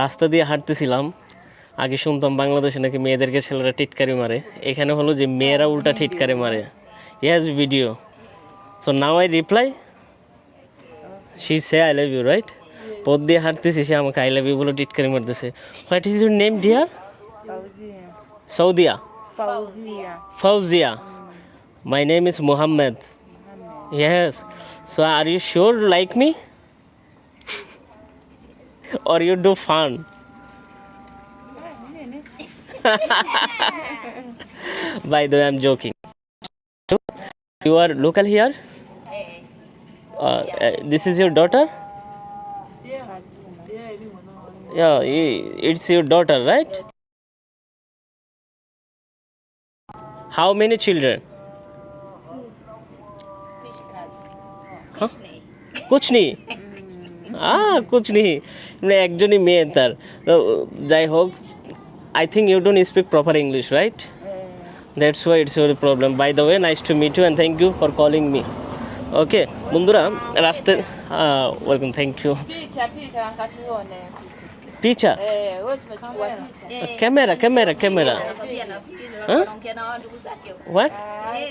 রাস্তা দিয়ে হাঁটতেছিলাম আগে শুনতাম বাংলাদেশে নাকি মেয়েদেরকে ছেলেরা টিটকারি মারে। এখানে হলো যে মেয়েরা উল্টা টিটকারি মারে। Yes video so now I reply she say I love you right পথ দিয়ে হাঁটতেছি সে আমাকে আই লাভ ইউ বলে টিটকারি মারতেছে। What is your name dear Soudia. Fouzia my name is Muhammad. Yes. So are you sure like me? or you do fun? By the way, I'm joking. You are local here? Uh, uh, this is your daughter? Yeah, it's your daughter, right? How many children? Huh? Kuchni. Mm. আ কুছ নেই মানে একজনই মেয়ে তার তো যাই হোক I think you don't speak proper English right that's why it's your problem by the way nice to meet you and thank you for calling me okay বন্ধুরা রাস্তায় welcome thank you Picha, picha, wakatuone picha. পিচা Eh, wewe umechukua picha. Camera camera camera Huh? What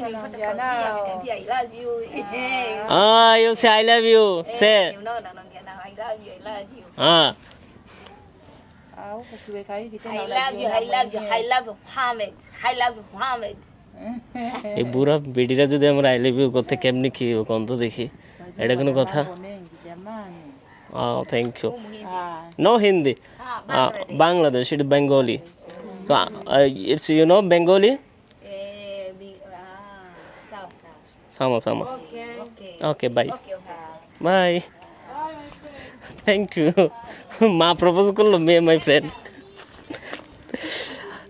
Naongea nao. Ah, you say I love you. Say. Ah. Ah, huko kiweka hivi tena I love you, I love you, I love you, Muhammad. I love you, Muhammad. এই বুড়া বেডিরা যদি আমরা I love you করতে কেমনি কি ও কন্ত দেখি এটা কোনো কথা Mambo mengi jamani. Oh thank you Ah, no Hindi Bangladesh it Bengali তো it's you know Bengali Eh, bi- ah, sawa sawa. সামা সামা Okay. Okay bye Okay, okay. Bye thank you মা প্রপোজ করল, মেয়ে মাই ফ্রেন্ড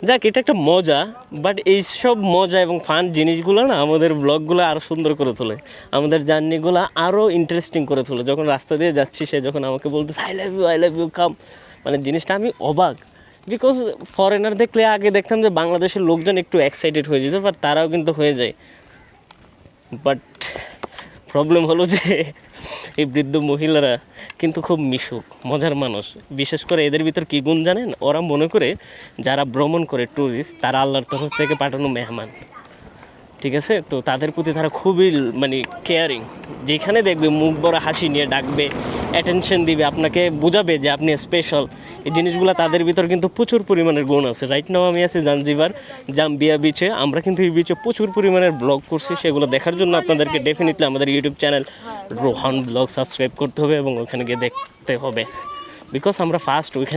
যাক, এটা একটা মজা বাট এইসব মজা এবং ফান জিনিসগুলো না আমাদের ব্লগগুলো আরও সুন্দর করে তোলে। আমাদের জার্নিগুলো আরও ইন্টারেস্টিং করে তোলে। যখন রাস্তা দিয়ে যাচ্ছি, সে যখন আমাকে বলতেছে I love you I love you come মানে জিনিসটা আমি অবাক। বিকজ ফরেনার দেখলে আগে দেখতাম যে বাংলাদেশের লোকজন একটু এক্সাইটেড হয়ে যেত বাট তারাও কিন্তু হয়ে যায়। বাট প্রবলেম হলো যে এই বৃদ্ধ মহিলারা কিন্তু খুব মিশুক, মজার মানুষ। বিশেষ করে এদের ভিতর কী গুণ জানেন? ওরা মনে করে যারা ভ্রমণ করে ট্যুরিস্ট তারা আল্লাহর তরফ থেকে পাঠানো মেহমান। ঠিক আছে? তো তাদের প্রতি তারা খুবই মানে কেয়ারিং যেখানে দেখবে মুখ বড় হাসি নিয়ে ডাকবে অ্যাটেনশন দিবে, আপনাকে বোঝাবে যে আপনি স্পেশাল এই জিনিসগুলো তাদের ভিতর কিন্তু প্রচুর পরিমাণের গুণ আছে। রাইট নাও আমি আছি জাঞ্জিবার, জাম্বিয়া বিচে আমরা কিন্তু এই বিচে প্রচুর পরিমাণের ব্লগ করছি, সেগুলো দেখার জন্য আপনাদেরকে ডেফিনেটলি আমাদের YouTube channel Rohan vlog subscribe করতে হবে এবং ওখানে গিয়ে দেখতে হবে। বিকজ আমরা ফার্স্ট ওইখানে